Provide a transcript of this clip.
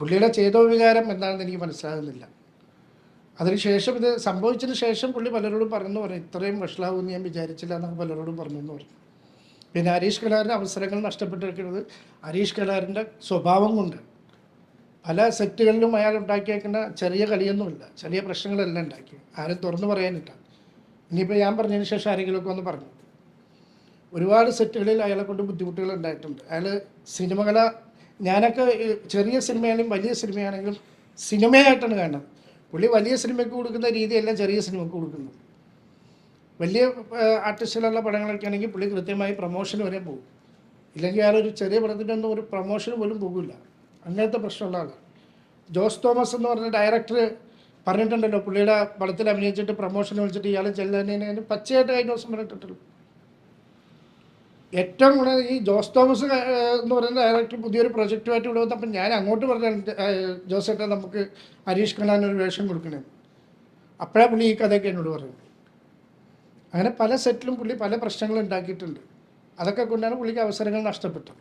പുള്ളിയുടെ ചേതോ വികാരം എന്താണെന്ന് എനിക്ക് മനസ്സിലാകുന്നില്ല. അതിനുശേഷം ഇത് സംഭവിച്ചതിന് ശേഷം പുള്ളി പലരോടും പറഞ്ഞു പറഞ്ഞു. ഇത്രയും വഷളാവുമെന്ന് ഞാൻ വിചാരിച്ചില്ല എന്നൊക്കെ പലരോടും പറഞ്ഞു എന്ന് പറഞ്ഞു. പിന്നെ ഹരീഷ് കലാറിന്റെ അവസരങ്ങൾ നഷ്ടപ്പെട്ടിരിക്കുന്നത് ഹരീഷ് കലാറിന്റെ സ്വഭാവം കൊണ്ട്. പല സെറ്റുകളിലും അയാൾ ഉണ്ടാക്കിയേക്കുന്ന ചെറിയ കളിയൊന്നുമില്ല. ചെറിയ പ്രശ്നങ്ങളെല്ലാം ഉണ്ടാക്കി. ആരും തുറന്നു പറയാനില്ല. ഇനിയിപ്പോൾ ഞാൻ പറഞ്ഞതിന് ശേഷം ആരെങ്കിലുമൊക്കെ ഒന്ന് പറഞ്ഞു ഒരുപാട് സെറ്റുകളിൽ അയാളെ കൊണ്ട് ബുദ്ധിമുട്ടുകൾ ഉണ്ടായിട്ടുണ്ട്. അയാൾ സിനിമകളെ ഞാനൊക്കെ ചെറിയ സിനിമയാണെങ്കിലും വലിയ സിനിമയാണെങ്കിലും സിനിമയായിട്ടാണ് കാണുന്നത്. പുള്ളി വലിയ സിനിമയ്ക്ക് കൊടുക്കുന്ന രീതിയല്ല ചെറിയ സിനിമയ്ക്ക് കൊടുക്കുന്നത്. വലിയ ആർട്ടിസ്റ്റിലുള്ള പടങ്ങളൊക്കെ ആണെങ്കിൽ പുള്ളി കൃത്യമായി പ്രൊമോഷൻ വരെ പോകും. ഇല്ലെങ്കിൽ അയാളൊരു ചെറിയ പടത്തിന്റെ ഒരു പ്രൊമോഷൻ പോലും പോകില്ല. അങ്ങനത്തെ പ്രശ്നമുള്ള ആളാണ്. ജോസ് തോമസ് എന്ന് പറഞ്ഞ ഡയറക്ടർ പറഞ്ഞിട്ടുണ്ടല്ലോ പുള്ളിയുടെ പടത്തിൽ അഭിനയിച്ചിട്ട് പ്രൊമോഷൻ വിളിച്ചിട്ട് ഇയാൾ ചെല്ലുന്നതിന് പച്ചയായിട്ട് കഴിഞ്ഞ ദിവസം പറഞ്ഞിട്ടുണ്ടല്ലോ ഏറ്റവും കൂടുതൽ ഈ ജോസ് തോമസ് എന്ന് പറയുന്ന ഡയറക്ടർ പുതിയൊരു പ്രൊജക്റ്റുമായിട്ട് ഇവിടെ വന്നപ്പോൾ ഞാൻ അങ്ങോട്ട് പറഞ്ഞു ജോസേട്ടാ നമുക്ക് ഹരീഷ് കണ്ണാൻ ഒരു വേഷം കൊടുക്കണേ. അപ്പോഴാണ് പുള്ളി ഈ കഥയൊക്കെ എന്നോട് പറഞ്ഞത്. അങ്ങനെ പല സെറ്റിലും പുള്ളി പല പ്രശ്നങ്ങളും ഉണ്ടാക്കിയിട്ടുണ്ട്. അതൊക്കെ കൊണ്ടാണ് പുള്ളിക്ക് അവസരങ്ങൾ നഷ്ടപ്പെട്ടത്.